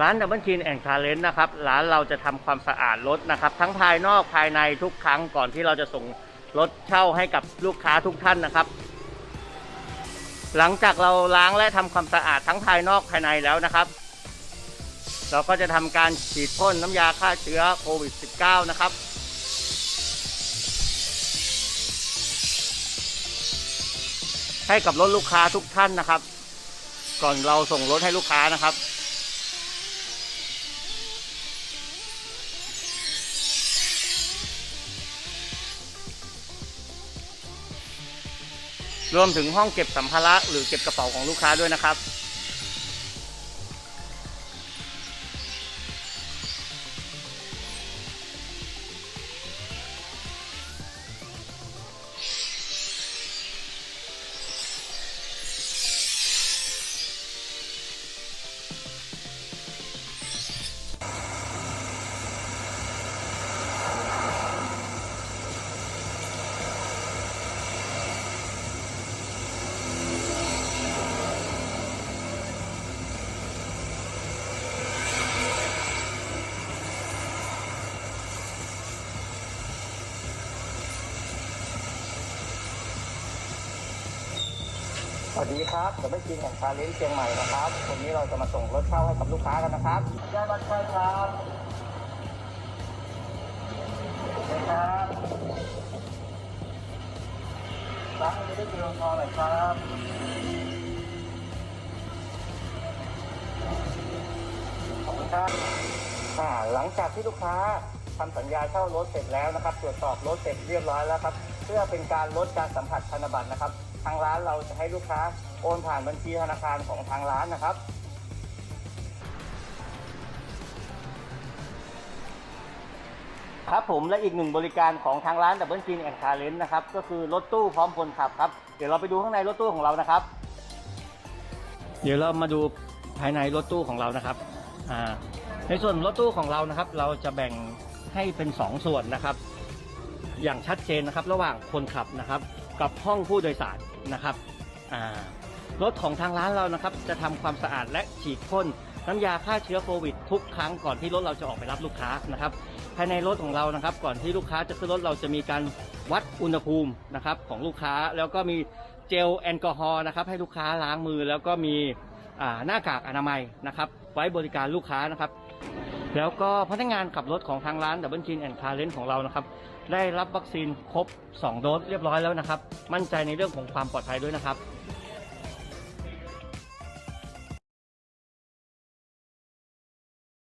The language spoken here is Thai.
ร้านดับเบิลชีนแอนด์คาเลนนะครับร้านเราจะทำความสะอาดรถนะครับ ทั้งภายนอกภายในทุกครั้งก่อนที่เราจะส่งรถเช่าให้กับลูกค้าทุกท่านนะครับ หลังจากเราล้างและทำความสะอาดทั้งภายนอกภายในแล้วนะครับ เราก็จะทำการฉีดพ่นน้ำยาฆ่าเชื้อโควิด -19 นะครับให้กับรถลูกค้าทุกท่านนะครับ ก่อนเราส่งรถให้ลูกค้านะครับ รวมถึงห้องเก็บสัมภาระหรือเก็บกระเป๋าของลูกค้าด้วยนะครับ สวัสดีครับผมเป็นจินของชาเลนจ์เชียงใหม่นะครับ วันนี้เราจะมาส่งรถเช่าให้กับลูกค้ากันนะครับยาบัตรไฟครับครับร้านนี้ได้เจอพอหน่อยครับขอบคุณครับอ่าหลังจากที่ลูกค้าทำสัญญาเช่ารถเสร็จแล้วนะครับ ตรวจสอบรถเสร็จเรียบร้อยแล้วครับ เพื่อเป็นการลดการสัมผัสธนบัตรนะครับ ทางร้านเราจะให้ลูกค้าโอนผ่านบัญชีธนาคารของทางร้านนะครับ ครับผมและอีกหนึ่งบริการของทางร้านดับเบิลจีนแอนคาเลนนะครับ ก็คือรถตู้พร้อมคนขับครับ เดี๋ยวเราไปดูข้างในรถตู้ของเรานะครับ เดี๋ยวเรามาดูภายในรถตู้ของเรานะครับอ่าในส่วนรถตู้ของเรานะครับ เราจะแบ่งให้เป็น 2 ส่วนนะครับ อย่างชัดเจนนะครับ ระหว่างคนขับนะครับ กับห้องผู้โดยสารนะครับรถของทางร้านเรานะครับจะทำความสะอาดและฉีดพ่นน้ำยาฆ่าเชื้อโควิดทุกครั้งก่อนที่รถเราจะออกไปรับลูกค้านะครับ ภายในรถของเรานะครับ ก่อนที่ลูกค้าจะขึ้นรถเราจะมีการวัดอุณหภูมินะครับของลูกค้าแล้วก็มีเจลแอลกอฮอล์นะครับให้ลูกค้าล้างมือแล้วก็มีหน้ากากอนามัยนะครับ ไว้บริการลูกค้านะครับ แล้วก็พนักงานขับรถของทางร้านดับเบิลจีนแอนด์คาร์เรนของเรานะครับ ได้รับวัคซีนครบ 2 โดสเรียบร้อยแล้วนะครับ มั่นใจในเรื่องของความปลอดภัยด้วยนะครับ